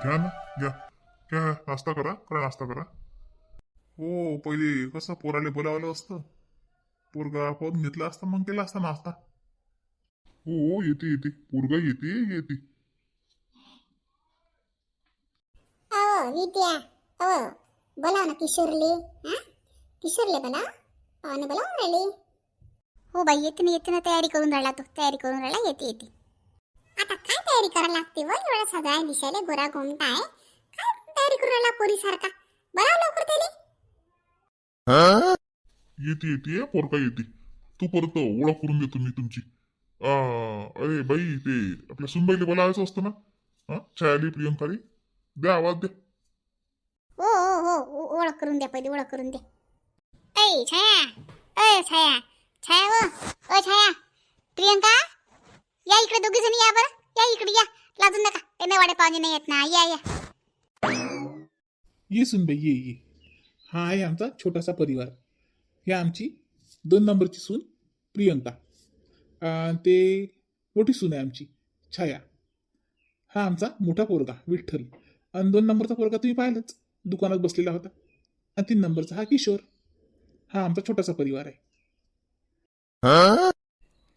घ्या ना घ्या. घ्या नाश्ता करा करा नाश्ता करा. हो पहिले कसं पोराले बोलावलं असतं. पोरगा पाहून घेतला असता मग केला असता नाश्ता. हो हो येते येते. पोरगा येते येते. अहो विद्या. अहो बोलाव ना किशोरले हा? किशोरले बोला आणि बोलावून राहिली. हो बाई येते ना येते ना तयारी करून राहिला तो. तयारी करून राहिला येते येते. आता काय तयारी करायला लागते व एवढा सगळा दिसायला गोरा घोमटा आहे. काय तयारी करून राहिला पोरी सारखा बोलाव लवकर त्याले. येते येते पोरगा येते. तू परत ओळख करून देतो मी तुमची. अरे बाई ते आपल्या सुनबाईले बोलावायचं असतं ना? हा? छायाली प्रियंकाली? द्या आवाज द्या. हो हो हो ओ- ओळख करून द्या पहिले ओळख करून द्या. ऐ छाया. अय छाया. छाया व अ छाया. प्रियंका? या इकडे दोघी जणी या बरं. या इकडे या. लाजून नका. ते वाडे पाहुणे नाही येत ना. या या. ये सुनबाई ये ये. हा आहे आमचा छोटासा परिवार. ही आमची दोन नंबरची सून प्रियंका. अं, ते मोठी सून आहे आमची छाया. हा आमचा मोठा पोरगा विठ्ठल. आणि दोन नंबरचा पोरगा तुम्ही पाहिलंच दुकानात बसलेला होता. आणि तीन नंबरचा हा किशोर. हा आमचा छोटासा परिवार आहे.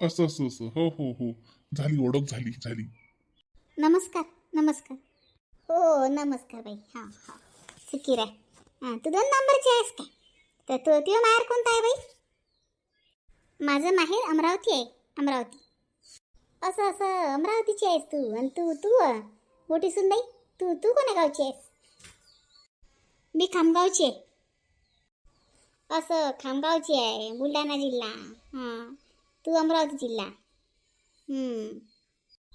असं असं असं. हो हो हो. झाली ओळख झाली झाली. नमस्कार नमस्कार. हो, हो नमस्कार बाई. हां हां. सुखी राय हां तू दोन नंबरची आहेस काय? तर तू तुझं माहेर कोणतं आहे बाई? माझं माहेर अमरावती आहे अमरावती. असं असं अमरावतीची आहेस तू. आणि तू तू अं, मोठी सुनबाई? तू तू कोण्या गावची आहेस? मी खामगावची आहे. असं खामगावची आहे बुलढाणा जिल्हा. हां. तू अमरावती जिल्हा.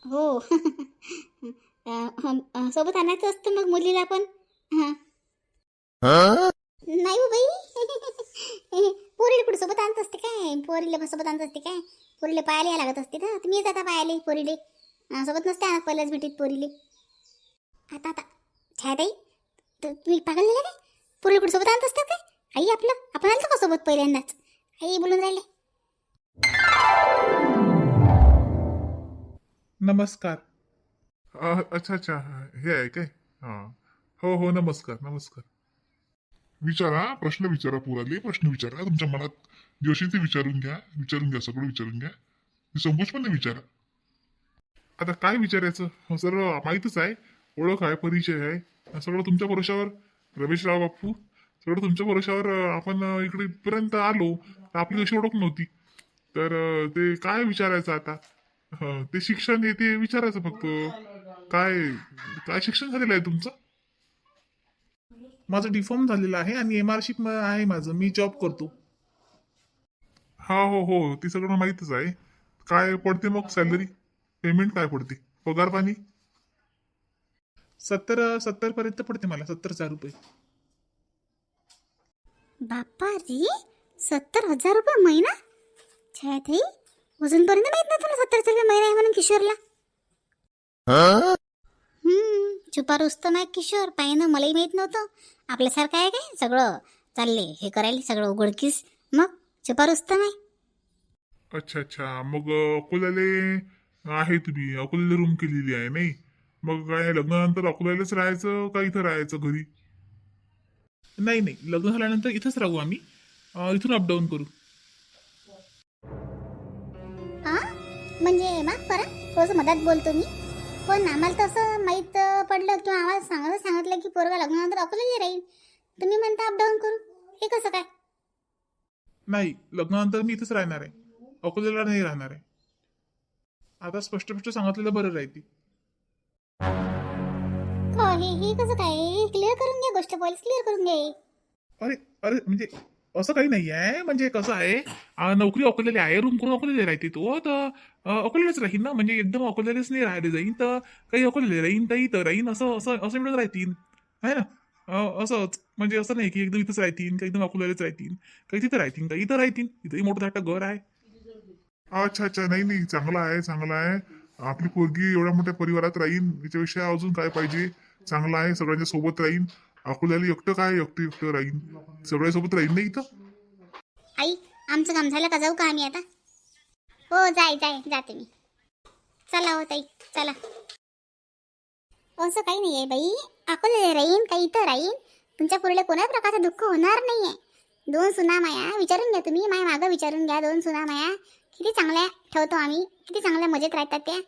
हो. सोबत आणायचं असतं मग मुलीला पण? हा. नाही हो बाई. पोरीला कुठे सोबत आणत असते काय? पोरीला सोबत आणत असते काय? पोरीला पायाला यायला लागत असते ना. तुम्ही जाता पायाले पोरीले. सोबत नसते आणत पहिल्याच भेटीत पोरीले. आता आता. छायाताई तर तुम्ही पागल काय? पोरीला कुठे सोबत आणत असतात काय? आई आपलं. आपण आलतो का सोबत पहिल्यांदाच? आई बोलून राहिले. नमस्कार. अच्छा अच्छा. हे आहे काय? हा. हो हो नमस्कार नमस्कार. विचारा प्रश्न विचारा पुराले प्रश्न विचारा. तुमच्या मनात जोशीचे ते विचारून घ्या विचारून घ्या सगळं विचारून घ्या. संकोच पण नाही विचारा. आता काय विचारायचं? हो, सर माहीतच आहे. ओळख आहे परिचय आहे. सगळं तुमच्या भरोशावर रमेशराव बापू. सगळं तुमच्या भरोशावर अं, आपण अं, इकडे इथपर्यंत आलो तर आपली अशी ओळख नव्हती. तर अं, ते काय विचारायचं आता? हं, ते शिक्षण आहे ते विचारायचं फक्त. काय काय शिक्षण झालेलं आहे तुमचं? माझं डिफॉर्म झालेलं आहे आणि एम आर आहे माझं. मी जॉब करतो. हा हो हो. ते सगळं माहीतच आहे. काय पडते मग सॅलरी पेमेंट काय पडते? पगार पाणी? सत्तर सत्तर पर्यंत पडते मला. सत्तर हजार रुपये. बापा रे सत्तर हजार रुपये महिना? छायाताई अजूनपर्यंत माहीत नाही तुला सत्तर रुपये महिना आहे म्हणून किशोरला. हम्म छुपा रुस्तम आहे किशोर पाहिनं मलाही माहीत नव्हतं. आपल्यासारखं आहे काय? सगळं चालले हे करायला सगळं उघडकीस. मग छुपा रुस्तम नाही अच्छा अच्छा. मग अकोल्याले आहे तुम्ही अकोल्याला रूम केलेली आहे नाही? मग काय लग्नानंतर अकोल्यालाच राहायचं का इथं राहायचं घरी? नाही नाही. लग्न झाल्यानंतर इथंच राहू आम्ही. अं, इथून अपडाऊन करू. म्हणजे माफ करा थोडंसं मदत बोलतो मी. पण आम्हाला तसं माहीत पडलं किंवा आम्हाला सांगायला सांगितलं की पोरगा लग्नानंतर अकोल्याला राहील. तुम्ही म्हणता अपडाऊन करू हे कसं काय? नाही लग्नानंतर मी इथंच राहणार आहे. अकोल्याला नाही राहणार आहे. आता स्पष्ट स्पष्ट सांगितलेलं बरं राहते हो कसं काय? क्लिअर करून घ्या गोष्ट पॉईंट क्लिअर करून घ्या हे. अरे अरे म्हणजे असं काही नाही आहे. म्हणजे कसं आहे अं, नोकरी अकोल्याला आहे रूम करून अकोल्याला राहते तो? हो, तर अं, अकोल्यालाच राहीन ना? म्हणजे एकदम अकोल्यालाच नाही राहिले जाईन तर काही अकोल्याला राहीन तर इथं राहीन असं असं असं मिळत राहतील आहे ना? अं, असंच. म्हणजे असं नाही की एकदम इथंच राहतील का एकदम अकोल्यालाच राहतील काही तिथं राहतील का इथं राहतील इथंही मोठं धाटं घर आहे. अच्छा अच्छा. नाही नाही. चांगला आहे चांगला आहे. आपली पोरगी एवढ्या मोठ्या परिवारात राहीन. याच्याविषयी अजून काय पाहिजे? चांगलं आहे सगळ्यांच्या सोबत राहीन. अकोल्याला एकटं काय? एकटं एकटं राहीन. सगळ्यासोबत राहीन नाही इथं? आई आमचं काम झालं का? जाऊ का आम्ही आता? हो जाय जाय जाते मी. चला हो ताई चला. असं काही नाही आहे बाई. अकोले राहीन काही इथं राहीन? तुमच्यापुढे कोणा प्रकारचं दुःख होणार नाही आहे दोन सुना माया विचारून घ्या तुम्ही. माया मागं विचारून घ्या दोन सुना माया. किती चांगल्या ठेवतो आम्ही. किती चांगल्या मजेत राहतात त्या.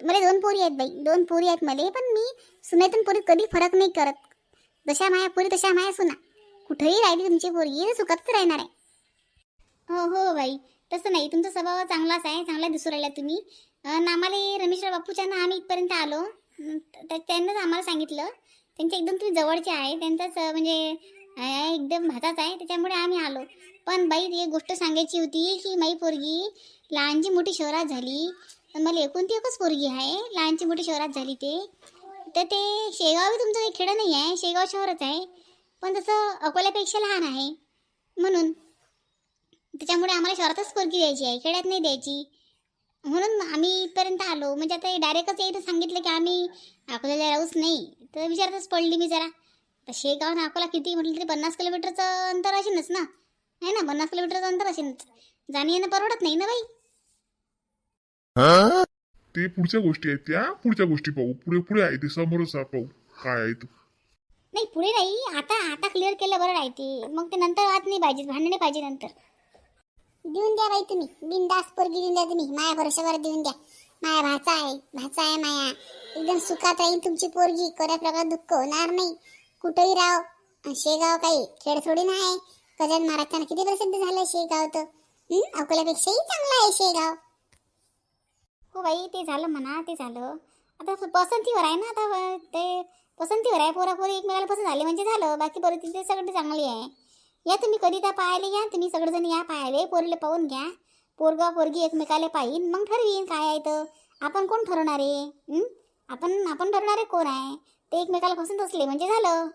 मला दोन पोरी आहेत बाई. दोन पोरी आहेत मला पण मी सुनेतून पोरी कधी फरक नाही करत. जशा माया पोरी तशा माया सुना. कुठेही राहिली तुमची पोरगी सुखातच राहणार आहे. हो हो बाई. तसं नाही तुमचा स्वभाव चांगलाच आहे चांगला दिसू राहिला तुम्ही. आम्हाला रमेशराव बापूच्या ना आम्ही इथपर्यंत आलो. त्यांनाच आम्हाला सांगितलं. त्यांचे एकदम तुम्ही जवळचे आहे त्यांचाच म्हणजे एकदम भाताच आहे त्याच्यामुळे आम्ही आलो. पण बाई ती एक गोष्ट सांगायची होती की माई पोरगी लहानची मोठी शहरात झाली. मला एकूण ती एकच पोरगी आहे लहानची मोठी शहरात झाली ते. तर ते शेगाव तुमचं काही खेडं नाही आहे शेगाव शहरच आहे. पण तसं अकोल्यापेक्षा लहान आहे. म्हणून त्याच्यामुळे आम्हाला शहरातच पोरगी द्यायची आहे खेड्यात नाही द्यायची. म्हणून आम्ही इथपर्यंत आलो. म्हणजे आता डायरेक्टच इथं सांगितलं की आम्ही अकोल्याला राहूच नाही. तर विचारतच पडली मी जरा. तर शेगाव ना अकोला किती म्हटलं तरी पन्नास किलोमीटरचं अंतर असेलच ना? आहे ना? पन्नास किलोमीटरचं अंतर असेलच. जाणं येणं परवडत नाही ना बाई? ते पुढच्या गोष्टी आहेत त्या पुढच्या गोष्टी पाहू. पुढे पुढे आहे ते समोरच आहे पाहू. काय आहे ते. नाही पुढे नाही. आता आता क्लिअर केलं बरं आहे ते. मग ते नंतर आत नाही पाहिजे भांडण नाही पाहिजे नंतर. देऊन द्या बाई तुम्ही. बिंदास पोरगी देऊन द्या तुम्ही. माया भरोशावर देऊन द्या. माया भाचा आहे. भाचा आहे माया. एकदम सुखात राहील तुमची पोरगी. कोण्या प्रकार दुःख होणार नाही. कुठेही राव शेगाव काही खेळ थोडी नाही. गजान महाराजांना किती प्रसिद्ध झालं शेगाव तर? हं? अकोल्यापेक्षाही चांगलं आहे शेगाव. हो बाई ते झालं म्हणा ते झालं. आता पसंतीवर आहे ना आता ते पसंतीवर आहे पोरापोरी एकमेकाला पसंत झाले म्हणजे झालं. बाकी परिस्थिती सगळी चांगली आहे. या तुम्ही कधी त्या पाहायला या तुम्ही सगळेजण या पाहायला. पोरीला पाहून घ्या. पोरगा पोरगी एकमेकाला पाहिन मग ठरवीन काय आहे तर. आपण कोण ठरवणार आहे? आपण आपण ठरवणारे कोण आहे? ते एकमेकाला पसंत असले म्हणजे झालं.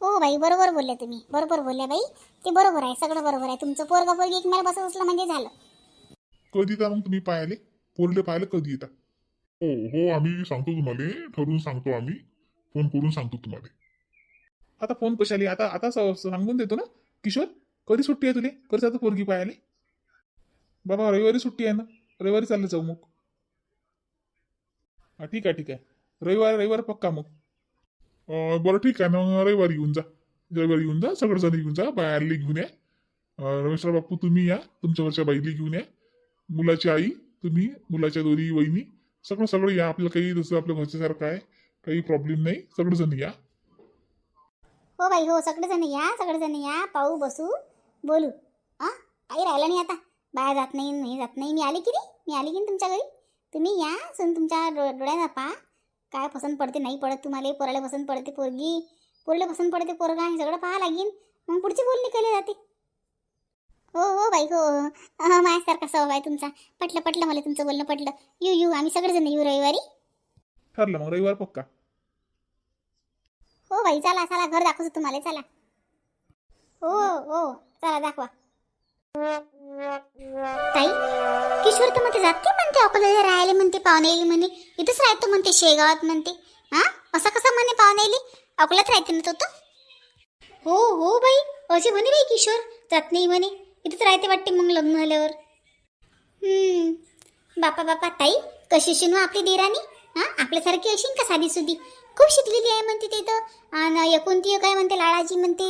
हो? बाई बरोबर बोलले तुम्ही. बरोबर बोलले बाई. ते बरोबर आहे सगळं बरोबर आहे. तुमचं पोरगा पोरगी एकमेकाला पसंत असलं म्हणजे झालं. कधी येता मग तुम्ही पाहिले पोरले पाहिले कधी येता? हो हो आम्ही सांगतो तुम्हाला ठरवून सांगतो आम्ही फोन करून सांगतो तुम्हाला. आता फोन कशाली? आता आता स- सांगून देतो ना. किशोर कधी सुट्टी आहे तुले? कधी जातो पोरगी पाहायला बाबा रविवारी सुट्टी आहे ना. रविवारी चाललं जाऊ मग. हा ठीक आहे ठीक आहे. रविवार रविवार पक्का मग. अं, बरं ठीक आहे. ना मग रविवारी येऊन जा. रविवारी येऊन जा सगळेजण येऊन जा बाहेरले घेऊन या. अं, रमेशराव बापू तुम्ही या. तुमच्यावरच्या बाईली घेऊन या. मुलाची आई तुम्ही मुलाच्या दोन्ही वहिनी सगळं सगळं या. आपलं काही जसं आपल्या घरच्यासारखं आहे काही प्रॉब्लेम नाही. सगळेजण या. हो बाई हो सगळेजण या सगळेजण या. पाहू बसू बोलू. हा काही राहिलं नाही आता. बाहेर जात नाही नाही जात नाही. मी आली की नाही? मी आली की नाही तुमच्या घरी? तुम्ही या सण तुमच्या डो डोळ्याला पहा काय पसंत पडते नाही पडत तुम्हाला. पोराला पसंत पडते पोरगी. पोरले पसंत पडते पोरगा. हे सगळं पाहा लागेल. मग पुढची बोलणी केली जाते. हो हो बाई हो अह, माझ्यासारखा स्वभाव आहे तुमचा. पटलं पटलं मला तुमचं बोलणं पटलं. येऊ येऊ आम्ही सगळेजण येऊ रविवारी. ठरलं मग रविवार पक्का. हो बाई चला चला घर दाखवतो तुम्हाला चला. हो हो चला दाखवा. ताई किशोर तर म्हणते जाते म्हणते अकोल्याला राहायला म्हणते पाहुणे येईल म्हणे. इथंच राहतो म्हणते शेगावात म्हणते. हा? असं कसं म्हणे पाहुणे येईल? अकोल्यात राहते ना तो हो हो बाई. असे म्हणे बाई किशोर. जात नाही म्हणे. इथंच राहते वाटते मग लग्न झाल्यावर. बापा बापा ताई कशी शिनू आपली देराणी हा? आपल्यासारखी असेल का साधी सुधी? खूप शिकलेली आहे म्हणते ते तर. आणि एकूणती काय म्हणते लाळाची म्हणते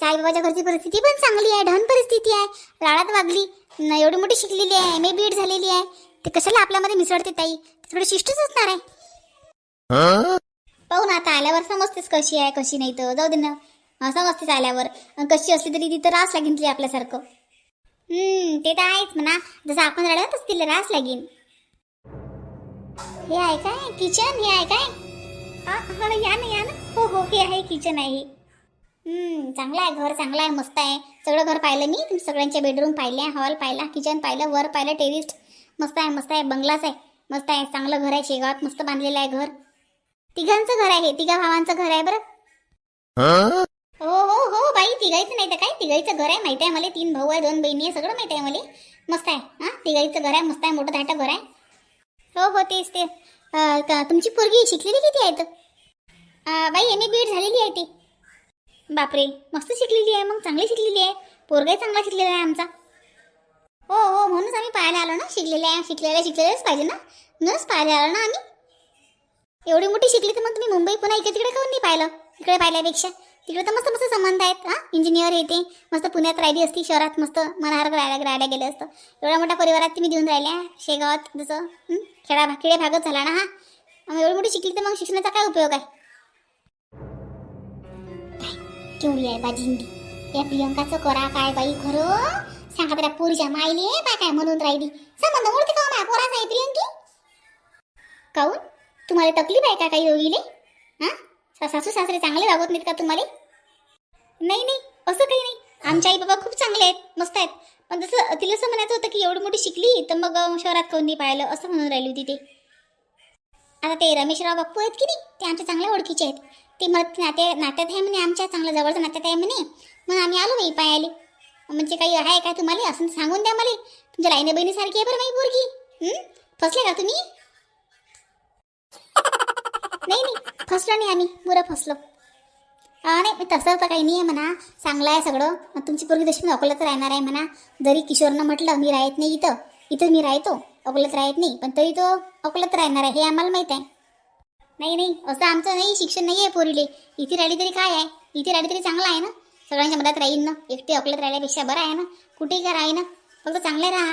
साईबाबाच्या घरची परिस्थिती पण चांगली आहे ढान परिस्थिती आहे. लाळात वागली. न एवढी मोठी शिकलेली आहे एम ए बी एड झालेली आहे. ते कशाला आपल्यामध्ये मिसळते ताई? थोडं थोडी शिष्टच असणार आहे. पाहू ना आता आल्यावर समजतेस कशी आहे कशी नाही तर. जाऊ दे ना. समजतेच आल्यावर. कशी असली तरी तिथं रास लागेल आपल्यासारखं. हम्म ते तर आहेच म्हणा. जसं आपण रडत असतील रास लागेल. हे आहे काय? किचन? हे आहे काय? हा या ना या ना. हो हो हे आहे किचन आहे. चांगलं आहे घर चांगलं आहे मस्त आहे. सगळं घर पाहिलं मी. तुम्ही सगळ्यांच्या बेडरूम पाहिले हॉल पाहिला किचन पाहिलं वर पाहिलं टेरिस्ट मस्त आहे मस्त आहे बंगलाच आहे. मस्त आहे चांगलं घर आहे शेगावात मस्त बांधलेलं आहे घर. तिघांचं घर आहे तिघा भावांचं घर आहे बरं. तिघाईचं नाही तर काय? तिघाईचं घर आहे माहिती आहे मला. तीन भाऊ आहे दोन बहिणी आहे सगळं माहिती आहे मला. मस्त आहे हां? तिघाईचं घर आहे मस्त आहे मोठं धाटं घर आहे. हो हो तेच ते तुमची पोरगी शिकलेली किती आहे तर बाई एम ए बी एड झालेली आहे ती. बापरे मस्त शिकलेली आहे मग चांगली शिकलेली आहे. पोरगाही चांगला शिकलेला आहे आमचा. हो हो म्हणूनच आम्ही पाहायला आलो ना. शिकलेल्या आहे शिकलेल्या शिकलेल्याच पाहिजे ना. म्हणूनच पाहायला आलो ना आम्ही. एवढी मोठी शिकली तर मग तुम्ही मुंबई पुन्हा इकडे तिकडे काऊन नाही पाहिलं? इकडे पाहिल्यापेक्षा. तिकडे तर मस्त मस्त संबंध आहेत हां? इंजिनियर येते मस्त पुण्यात राहिली असती शहरात मस्त मनासारखं राहायला राहायला गेलं असतं. एवढ्या मोठ्या परिवारात तुम्ही देऊन राहिल्या शेगावात जसं खेळा खेडा खेडे भागच झाला ना हा? मग एवढी मोठी शिकली तर मग शिक्षणाचा काय उपयोग आहे? केवढी आहे बाजी हिंदी या प्रियंकाचं करा काय बाई खरं? सांगा त्या पोरीच्या मायले बा काय म्हणून राहिली? संबंध ओळखी का हो माय पोराचा आहे प्रियंकी? काऊन? तुम्हाला तकलीफ आहे का काही योगीले हां? सासू सासरे चांगले वागवत नाहीत का तुम्हाला? नाही नाही असं काही नाही. आमच्या आई बाबा खूप चांगले आहेत मस्त आहेत. पण जसं तिला असं म्हणायचं होतं की एवढी मोठी शिकली तर मग शहरात कोणी पाहिलं असं म्हणून राहिली होती ते. आता ते रमेशराव बाप्पू आहेत की नाही ते आमच्या चांगल्या ओळखीचे आहेत. ते मग नाते नात्यात आहे म्हणे आमच्या चांगल्या जवळचं नात्यात आहे म्हणे. मग आम्ही आलो नाही पायाले. म्हणजे काही आहे काय तुम्हाला असं सांगून द्या मला. तुमच्या लाईने बहिणीसारखी आहे बरं माई पोरगी. फसले का तुम्ही? नाही नाही फसलो नाही आम्ही बुरं फसलो. नाही नाही तसं तर काही नाही आहे म्हणा. चांगलं आहे सगळं. मग तुमची पोरगी तशी मी अकोल्यात राहणार आहे म्हणा. जरी किशोरनं म्हटलं मी राहत नाही इथं. इथं मी राहतो. अकोल्यात राहत नाही. पण तरी तो अकोल्यात राहणार आहे हे आम्हाला माहीत आहे. नाही नाही. असं आमचं नाही शिक्षण नाही आहे पोरीले. इथे राहिली तरी काय आहे? इथे राहिली तरी चांगलं आहे ना? सगळ्यांच्या मदत राहील ना. एकटे अकोल्यात राहिल्यापेक्षा बरं आहे ना? कुठेही का राही ना? फक्त चांगले राहा.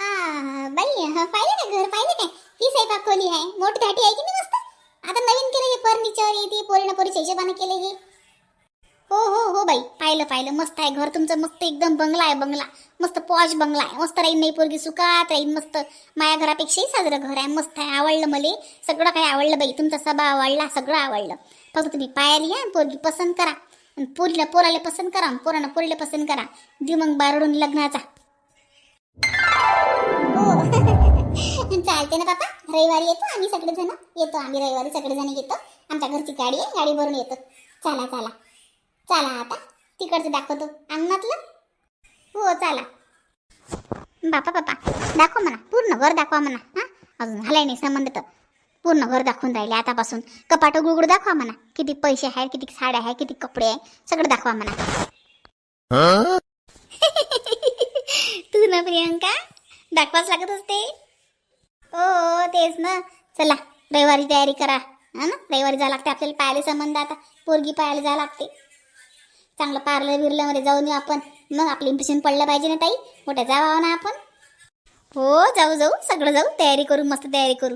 हा बाई पाहिलं काय घर? पाहिलं काय ही साहेब खोली आहे. मोठी घाटी आहे की नाही आता नवीन केलं हे फर्निचर येते पोरीनं पोरीच्या हिशोबाने केले हे. हो हो हो बाई पाहिलं पाहिलं. मस्त आहे घर तुमचं मस्त एकदम बंगला आहे बंगला. मस्त पॉश बंगला आहे. मस्त राहीन नाही पोरगी सुखात राहीन मस्त. माया घरापेक्षाही साजरं घर आहे. मस्त आहे. आवडलं मला. सगळं काही आवडलं बाई. तुमचा सभा आवडला सगळं आवडलं. फक्त तुम्ही पायाली या पोरगी पसंत करा. आणि पोरीला पोराला पसंत करा पोरांना पोरीला पसंत करा. देऊ मग बारडून लग्नाचा. हो. चालते ना पापा रविवारी येतो आम्ही सगळेजण येतो आम्ही रविवारी सगळेजण येतो. आमच्या घरची गाडी आहे गाडी भरून येतो. चला चला. चला आता तिकडचं दाखवतो. अंगणातलं? हो चला. बापा बापा. दाखव म्हणा. पूर्ण घर दाखवा म्हणा. हां? अजून झालाय नाही संबंध तर. पूर्ण घर दाखवून राहिले आतापासून. कपाट गुगड दाखवा म्हणा. किती पैसे आहेत किती साड्या आहेत किती कपडे आहे सगळं दाखवा म्हणा. तू ना प्रियंका दाखवाच लागत असते. हो, हो तेच ना. चला रविवारी तयारी करा. हा ना? रविवारी जावं लागते आपल्याला पाहायला संबंध आता. पोरगी पाहायला जावं लागते. चांगलं पार्लर बिर्लरमध्ये जाऊन येऊ आपण. मग आपलं इम्प्रेशन पडलं पाहिजे ना ताई? मोठ्या जावं ना आपण? हो जाऊ जाऊ. सगळं जाऊ. तयारी करू मस्त तयारी करू.